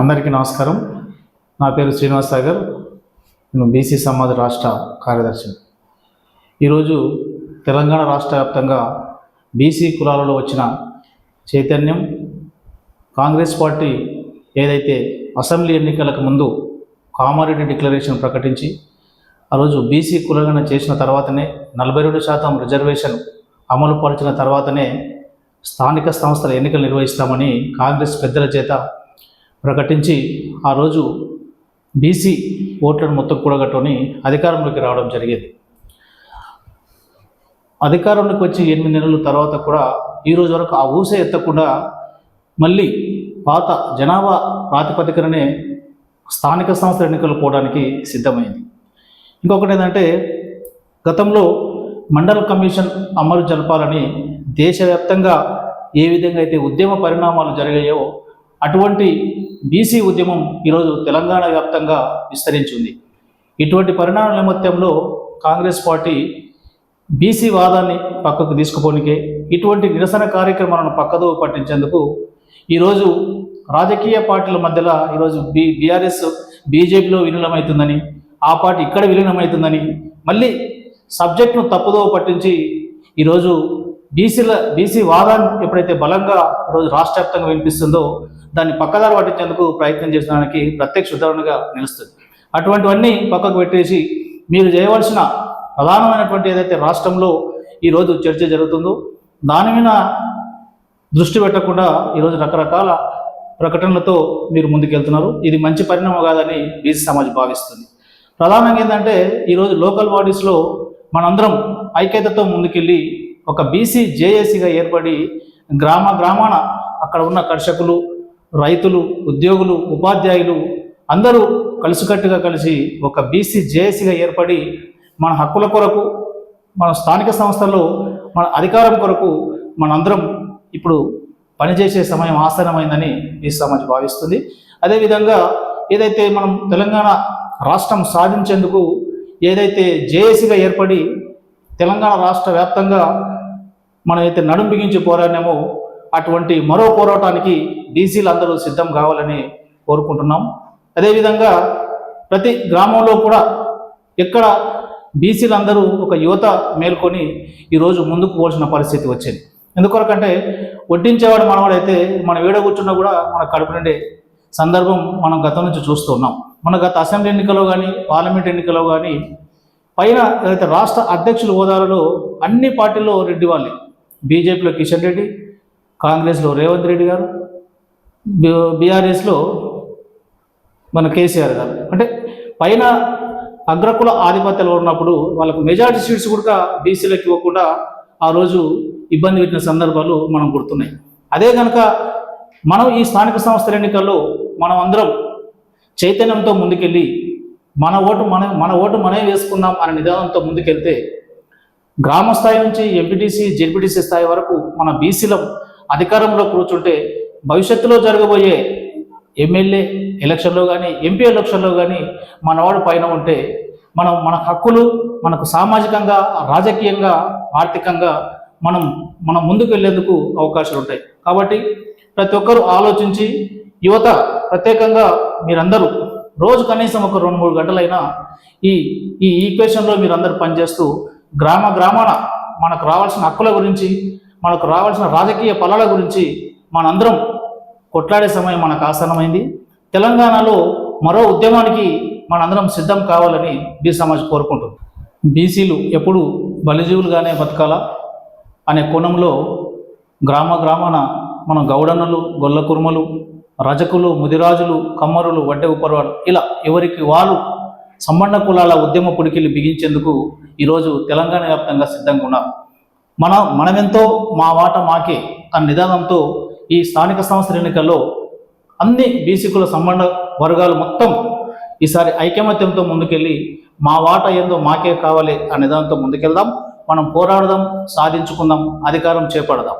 అందరికీ నమస్కారం. నా పేరు శ్రీనివాస్ సాగర్. నేను బీసీ సమాజ్ రాష్ట్ర కార్యదర్శి ఈరోజు తెలంగాణ రాష్ట్ర వ్యాప్తంగా బీసీ కులాలలో వచ్చిన చైతన్యం కాంగ్రెస్ పార్టీ ఏదైతే అసెంబ్లీ ఎన్నికలకు ముందు కామారెడ్డి డిక్లరేషన్ ప్రకటించి ఆ రోజు బీసీ కులగణ చేసిన తర్వాతనే నలభై రెండు శాతం రిజర్వేషన్ అమలు పరిచిన తర్వాతనే స్థానిక సంస్థల ఎన్నికలు నిర్వహిస్తామని కాంగ్రెస్ పెద్దల చేత ప్రకటించి ఆ రోజు బీసీ ఓట్లను మొత్తం కూడగట్టుకొని అధికారంలోకి రావడం జరిగేది. అధికారంలోకి వచ్చి ఎనిమిది నెలల తర్వాత కూడా ఈ రోజు వరకు ఆ ఊసే ఎత్తకుండా మళ్ళీ పాత జనాభా ప్రాతిపదికననే స్థానిక సంస్థల ఎన్నికలు పోవడానికి సిద్ధమైంది. ఇంకొకటి ఏంటంటే గతంలో మండల కమిషన్ అమలు జరపాలని దేశవ్యాప్తంగా ఏ విధంగా అయితే ఉద్యమ పరిణామాలు జరిగాయో అటువంటి బీసీ ఉద్యమం ఈరోజు తెలంగాణ వ్యాప్తంగా విస్తరించింది. ఇటువంటి పరిణామ నేపథ్యంలో కాంగ్రెస్ పార్టీ బీసీ వాదాన్ని పక్కకు తీసుకుపోనికే ఇటువంటి నిరసన కార్యక్రమాలను పక్కదో పట్టించేందుకు ఈరోజు రాజకీయ పార్టీల మధ్యలో ఈరోజు బీ బీఆర్ఎస్ బీజేపీలో విలీనమవుతుందని ఆ పార్టీ ఇక్కడ విలీనమవుతుందని మళ్ళీ సబ్జెక్టును తప్పుదో పట్టించి ఈరోజు బీసీల బీసీ వాదాన్ని ఎప్పుడైతే బలంగా రోజు రాష్ట్ర వ్యాప్తంగా వినిపిస్తుందో దాన్ని పక్కదారి పట్టించేందుకు ప్రయత్నం చేసడానికి ప్రత్యక్ష ఉదాహరణగా నిలుస్తుంది. అటువంటివన్నీ పక్కకు పెట్టేసి మీరు చేయవలసిన ప్రధానమైనటువంటి ఏదైతే రాష్ట్రంలో ఈరోజు చర్చ జరుగుతుందో దాని మీద దృష్టి పెట్టకుండా ఈరోజు రకరకాల ప్రకటనలతో మీరు ముందుకెళ్తున్నారు. ఇది మంచి పరిణామం కాదని బీసీ సమాజ్ భావిస్తుంది. ప్రధానంగా ఏంటంటే ఈరోజు లోకల్ బాడీస్లో మనందరం ఐక్యతతో ముందుకెళ్ళి ఒక బీసీ జేఏసీగా ఏర్పడి గ్రామ గ్రామాన అక్కడ ఉన్న కర్షకులు రైతులు ఉద్యోగులు ఉపాధ్యాయులు అందరూ కలిసికట్టుగా కలిసి ఒక బీసీ జేఏసీగా ఏర్పడి మన హక్కుల కొరకు మన స్థానిక సంస్థల్లో మన అధికారం కొరకు మనందరం ఇప్పుడు పనిచేసే సమయం ఆసనమైందని ఈ సమాజ్ భావిస్తుంది. అదేవిధంగా ఏదైతే మనం తెలంగాణ రాష్ట్రం సాధించేందుకు ఏదైతే జేఏసీగా ఏర్పడి తెలంగాణ రాష్ట్ర వ్యాప్తంగా మనమైతే నడుం బిగించి పోరాడినామో అటువంటి మరో పోరాటానికి బీసీలు అందరూ సిద్ధం కావాలని కోరుకుంటున్నాం. అదేవిధంగా ప్రతి గ్రామంలో కూడా ఎక్కడ బీసీలు అందరూ ఒక యువత మేల్కొని ఈరోజు ముందుకు పోల్సిన పరిస్థితి వచ్చింది. ఎందుకొరకంటే వడ్డించేవాడు మనవాడైతే మనం వేడ కూర్చున్నా కూడా మన కడుపు నిండే సందర్భం మనం గతం నుంచి చూస్తున్నాం మన గత అసెంబ్లీ ఎన్నికలో కానీ పార్లమెంట్ ఎన్నికలో కానీ పైన ఏదైతే రాష్ట్ర అధ్యక్షుల హోదాలలో అన్ని పార్టీల్లో రెడ్డి వాళ్ళే. బీజేపీలో కిషన్ రెడ్డి కాంగ్రెస్లో రేవంత్ రెడ్డి గారు బీఆర్ఎస్లో మన కేసీఆర్ గారు. అంటే పైన అగ్రకుల ఆధిపత్యాలు ఉన్నప్పుడు వాళ్ళకు మెజారిటీ సీట్స్ కూడా బీసీలకు ఇవ్వకుండా ఆ రోజు ఇబ్బంది పెట్టిన సందర్భాలు మనం గుర్తున్నాయి. అదే కనుక మనం ఈ స్థానిక సంస్థల ఎన్నికల్లో మనం అందరం చైతన్యంతో ముందుకెళ్ళి మన ఓటు మన మన ఓటు మనమే వేసుకుందాం అనే నిదానంతో ముందుకెళ్తే గ్రామ స్థాయి నుంచి ఎంపీటీసీ జెడ్పీటీసీ స్థాయి వరకు మన బీసీల అధికారంలో కూర్చుంటే భవిష్యత్తులో జరగబోయే ఎమ్మెల్యే ఎలక్షన్లో కానీ ఎంపీ ఎలక్షన్లో కానీ మనవాడు పైన ఉంటే మనం మన హక్కులు మనకు సామాజికంగా రాజకీయంగా ఆర్థికంగా మనం మనం ముందుకు వెళ్ళేందుకు అవకాశాలు ఉంటాయి. కాబట్టి ప్రతి ఒక్కరూ ఆలోచించి యువత ప్రత్యేకంగా మీరందరూ రోజు కనీసం ఒక రెండు మూడు గంటలైనా ఈ ఈ ఈక్వేషన్లో మీరందరూ పనిచేస్తూ గ్రామ గ్రామాన మనకు రావాల్సిన హక్కుల గురించి మనకు రావాల్సిన రాజకీయ ఫలాల గురించి మనందరం కొట్లాడే సమయం మనకు ఆసన్నమైంది. తెలంగాణలో మరో ఉద్యమానికి మనందరం సిద్ధం కావాలని బీ సమాజ్ కోరుకుంటుంది. బీసీలు ఎప్పుడు బలిజీవులుగానే బతకాలా అనే కోణంలో గ్రామ గ్రామాన మనం గౌడన్నలు గొల్ల కుర్మలు రజకులు ముదిరాజులు కమ్మరులు వడ్డె ఉపరవాడు ఇలా ఎవరికి వాళ్ళు సంబంధ కులాల ఉద్యమ పుడికిలు బిగించేందుకు ఈరోజు తెలంగాణ వ్యాప్తంగా సిద్ధంగా ఉన్నారు. మన మనమెంతో మా వాట మాకే అన్న నిదానంతో ఈ స్థానిక సంస్థల ఎన్నికల్లో అన్ని బీసీకుల సంబంధ వర్గాలు మొత్తం ఈసారి ఐకమత్యంతో ముందుకెళ్ళి మా వాట ఏందో మాకే కావాలి అనే దాంతో ముందుకెళ్దాం. మనం పోరాడదాం సాధించుకుందాం అధికారం చేపడదాం.